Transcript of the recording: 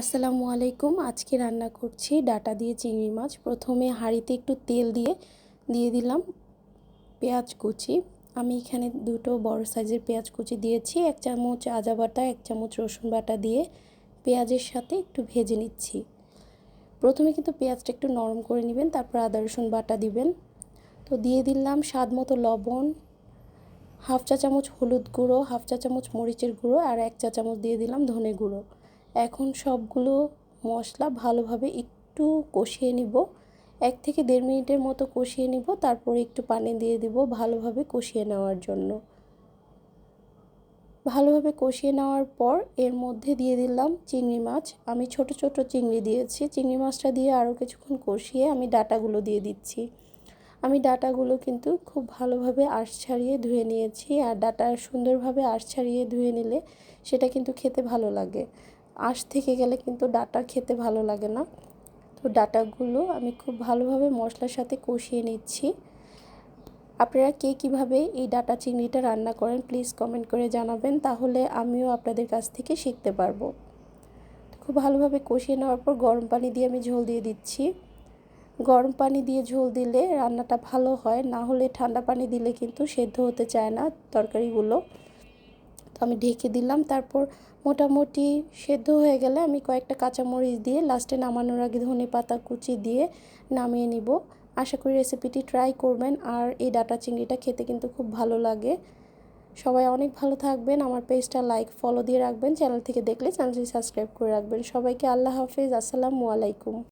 আসসালামু আলাইকুম। আজকে রান্না করছি ডাটা দিয়ে চিংড়ি মাছ। প্রথমে হাঁড়িতে একটু তেল দিয়ে দিয়ে দিলাম পেঁয়াজ কুচি। আমি এখানে দুটো বড় সাইজের পেঁয়াজ কুচি দিয়েছি। এক চামচ আদা বাটা, এক চামচ রসুন বাটা দিয়ে পেঁয়াজের সাথে একটু ভেজে নিচ্ছি। প্রথমে কিন্তু পেঁয়াজটা একটু নরম করে নেবেন, তারপর আদা, রসুন বাটা দিবেন। তো দিয়ে দিলাম স্বাদ মতো লবণ, হাফ চা চামচ হলুদ গুঁড়ো, হাফ চা চামচ মরিচের গুঁড়ো, আর এক চা চামচ দিয়ে দিলাম ধনে গুঁড়ো। এখন সবগুলো মশলা ভালোভাবে একটু কষিয়ে নিব। এক থেকে দেড় মিনিটের মতো কষিয়ে নিব, তারপরে একটু পানি দিয়ে দিব ভালোভাবে কষিয়ে নেওয়ার জন্য। ভালোভাবে কষিয়ে নেওয়ার পর এর মধ্যে দিয়ে দিলাম চিংড়ি মাছ। আমি ছোট ছোট চিংড়ি দিয়েছি, চিংড়ি মাছটা দিয়ে আরও কিছুক্ষণ কষিয়ে আমি ডাটাগুলো দিয়ে দিচ্ছি। আমি ডাটাগুলো কিন্তু খুব ভালোভাবে আঁশ ছাড়িয়ে ধুয়ে নিয়েছি, আর ডাটা সুন্দরভাবে আঁশ ছাড়িয়ে ধুয়ে নিলে সেটা কিন্তু খেতে ভালো লাগে। আঁশ থেকে গেলে কিন্তু ডাটা খেতে ভালো লাগে না। তো ডাটাগুলো আমি খুব ভালোভাবে মশলার সাথে কষিয়ে নিচ্ছি। আপনারা কে কীভাবে এই ডাটা চিংড়িটা রান্না করেন প্লিজ কমেন্ট করে জানাবেন, তাহলে আমিও আপনাদের কাছ থেকে শিখতে পারব। খুব ভালোভাবে কষিয়ে নেওয়ার পর গরম পানি দিয়ে আমি ঝোল দিয়ে দিচ্ছি। গরম পানি দিয়ে ঝোল দিলে রান্নাটা ভালো হয়, না হলে ঠান্ডা পানি দিলে কিন্তু সেদ্ধ হতে চায় না তরকারিগুলো। আমি ঢেকে দিলাম। তারপর মোটামুটি সেদ্ধ হয়ে গেলে আমি কয়েকটা কাঁচামরিচ দিয়ে লাস্টে নামানোর আগে ধনে পাতা কুচি দিয়ে নামিয়ে নিব। আশা করি রেসিপিটি ট্রাই করবেন আর এই ডাটা চিংড়িটা খেতে কিন্তু খুব ভালো লাগে। সবাই অনেক ভালো থাকবেন। আমার পেজটা লাইক, ফলো দিয়ে রাখবেন। চ্যানেল থেকে দেখলে চ্যানেলটি সাবস্ক্রাইব করে রাখবেন। সবাইকে আল্লাহ হাফিজ। আসসালামু আলাইকুম।